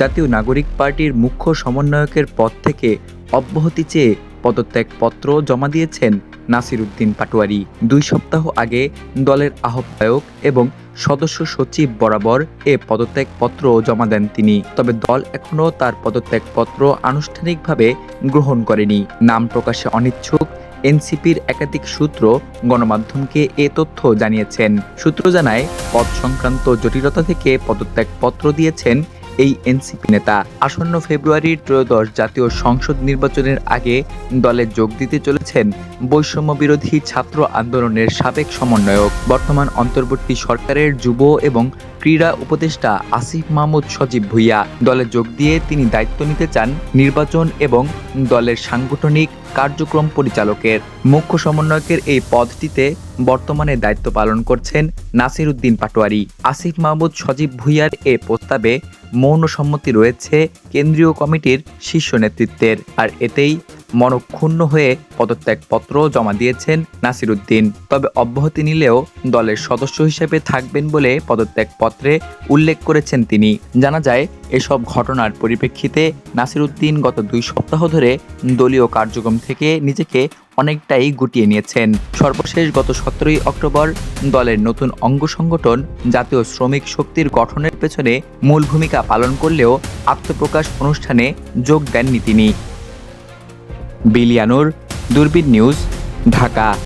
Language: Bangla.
জাতীয় নাগরিক পার্টির মুখ্য সমন্বয়কের পদ থেকে অব্যাহতি চেয়ে পদত্যাগপত্র জমা দিয়েছেন নাসির উদ্দিন পাটোয়ারি। দুই সপ্তাহ আগে দলের আহ্বায়ক এবং সদস্য সচিব বরাবর এ পদত্যাগপত্র জমা দেন তিনি। তবে দল এখনও তার পদত্যাগপত্র আনুষ্ঠানিকভাবে গ্রহণ করেনি। নাম প্রকাশে অনিচ্ছুক এনসিপির একাধিক সূত্র গণমাধ্যমকে এ তথ্য জানিয়েছেন। সূত্র জানায়, পদ সংক্রান্ত জটিলতা থেকে পদত্যাগপত্র দিয়েছেন এই এনসিপি নেতা। আসন্ন ফেব্রুয়ারির ত্রয়োদশ জাতীয় সংসদ নির্বাচনের আগে দলে যোগ দিতে চলেছেন বৈষম্য বিরোধী ছাত্র আন্দোলনের সাবেক সমন্বয়ক। বর্তমান অন্তর্বর্তী সরকারের যুব এবং ক্রীড়া উপদেষ্টা আসিফ মাহমুদ সজীব ভুইয়া। দলে যোগ দিয়ে তিনি দায়িত্ব নিতে চান নির্বাচন এবং দলের সাংগঠনিক কার্যক্রম পরিচালকের। মুখ্য সমন্বয়কের এই পদটিতে বর্তমানে দায়িত্ব পালন করছেন নাসির উদ্দিন পাটোয়ারি। আসিফ মাহমুদ সজীব ভুইয়ার এ প্রস্তাবে মৌন সম্মতি রয়েছে কেন্দ্রীয় কমিটির শীর্ষ নেতৃত্বের। আর এতেই মনক্ষুণ্ণ হয়ে পদত্যাগপত্র জমা দিয়েছেন নাসির উদ্দিন তবে অব্যাহতি নিলেও দলের সদস্য হিসেবে থাকবেন বলে পদত্যাগপত্রে উল্লেখ করেছেন তিনি। জানা যায়, এসব ঘটনার পরিপ্রেক্ষিতে নাসির উদ্দিন গত দুই সপ্তাহ ধরে দলীয় কার্যক্রম থেকে নিজেকে অনেকটাই গুটিয়ে নিয়েছেন। সর্বশেষ গত সতেরোই অক্টোবর দলের নতুন অঙ্গ সংগঠন জাতীয় শ্রমিক শক্তির গঠনের পেছনে মূল ভূমিকা পালন করলেও আত্মপ্রকাশ অনুষ্ঠানে যোগ দেননি তিনি। বিলিয়ানুর দূরবীন নিউজ ঢাকা।